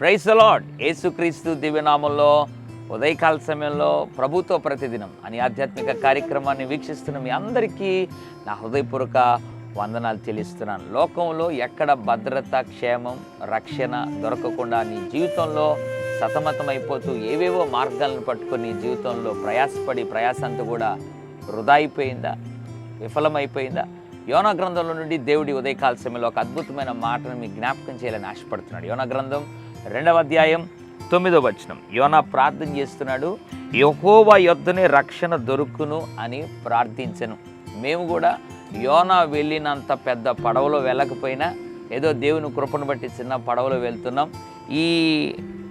Price lord యేసుక్రీస్తు దివ్యనామంలో ఉదయకాల సమయంలో ప్రభుత్వ ప్రతిదినం అని ఆధ్యాత్మిక కార్యక్రమాన్ని వీక్షిస్తున్న మీ అందరికీ నా హృదయపూర్వక వందనాలు చెల్లిస్తున్నాను. లోకంలో ఎక్కడ భద్రత క్షేమం రక్షణ దొరకకుండా నీ జీవితంలో సతమతమైపోతూ ఏవేవో మార్గాలను పట్టుకొని నీ జీవితంలో ప్రయాసపడి ప్రయాసంతా కూడా వృధా అయిపోయిందా విఫలమైపోయిందా? యోనా గ్రంథంలో నుండి దేవుడి ఉదయకాల సమయంలో ఒక అద్భుతమైన మాటను మీ జ్ఞాపకం చేయాలని ఆశపడుతున్నాడు. యోనా గ్రంథం రెండవ అధ్యాయం తొమ్మిదో వచనం. యోనా ప్రార్థన చేస్తున్నాడు యహోవా యొద్దనే రక్షణ దొరుకును అని ప్రార్థించను. మేము కూడా యోనా వెళ్ళినంత పెద్ద పడవలో వెళ్ళకపోయినా ఏదో దేవుని కృపను బట్టి చిన్న పడవలో వెళ్తున్నాం. ఈ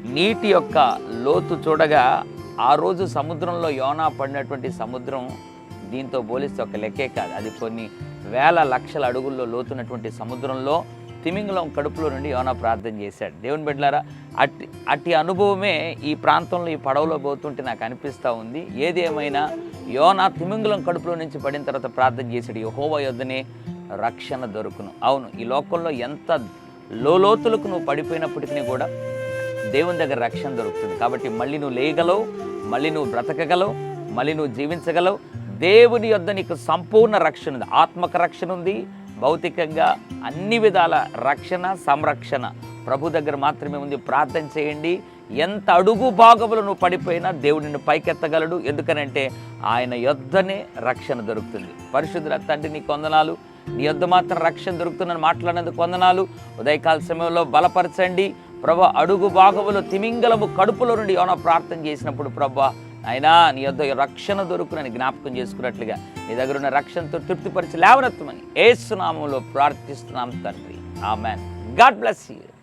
నీటి యొక్క లోతు చూడగా ఆ రోజు సముద్రంలో యోనా పడినటువంటి సముద్రం దీంతో పోలిస్తే ఒక లెక్కే కాదు. అది కొన్ని వేల లక్షల అడుగుల్లో లోతున్నటువంటి సముద్రంలో తిమింగలం కడుపులో నుండి యోనా ప్రార్థన చేశాడు. దేవుని బిడ్డలారా అట్టి అట్టి అనుభవమే ఈ ప్రాంతంలో ఈ పడవలో పోతుంటే నాకు అనిపిస్తూ ఉంది. ఏది ఏమైనా యోనా తిమింగలం కడుపులో నుంచి పడిన తర్వాత ప్రార్థన చేశాడు. యహోవ యొద్దనే రక్షణ దొరుకును. అవును ఈ లోకంలో ఎంత లోతులకు నువ్వు పడిపోయినప్పటికీ కూడా దేవుని దగ్గర రక్షణ దొరుకుతుంది. కాబట్టి మళ్ళీ నువ్వు లేయగలవు మళ్ళీ నువ్వు బ్రతకగలవు మళ్ళీ నువ్వు జీవించగలవు. దేవుని యొద్ద నీకు సంపూర్ణ రక్షణ ఉంది. ఆత్మక రక్షణ ఉంది. భౌతికంగా అన్ని విధాల రక్షణ సంరక్షణ. ప్రభు దగ్గర మాత్రమే ఉంది. ప్రార్థన చేయండి. ఎంత అడుగు భాగములు నువ్వు పడిపోయినా దేవుడు నిన్ను పైకెత్తగలడు. ఎందుకనంటే ఆయన యొద్దనే రక్షణ దొరుకుతుంది. పరిశుద్ధుల తండ్రి నీ కొందనాలు నీ యొద్ద మాత్రం రక్షణ దొరుకుతుందని మాట్లాడినందుకు కొందనాలు ఉదయకాల సమయంలో బలపరచండి. ప్రభ అడుగు భాగములు తిమింగలము కడుపులో నుండి ఏమైనా ప్రార్థన చేసినప్పుడు ప్రభా అయినా నీ యొద్ రక్షణ దొరుకునని జ్ఞాపకం చేసుకున్నట్లుగా నీ దగ్గర ఉన్న రక్షణతో తృప్తిపరిచి లేవనత్వమని ఏసునామంలో ప్రార్థిస్తున్నాం తండ్రి. ఆమెన్. God bless you.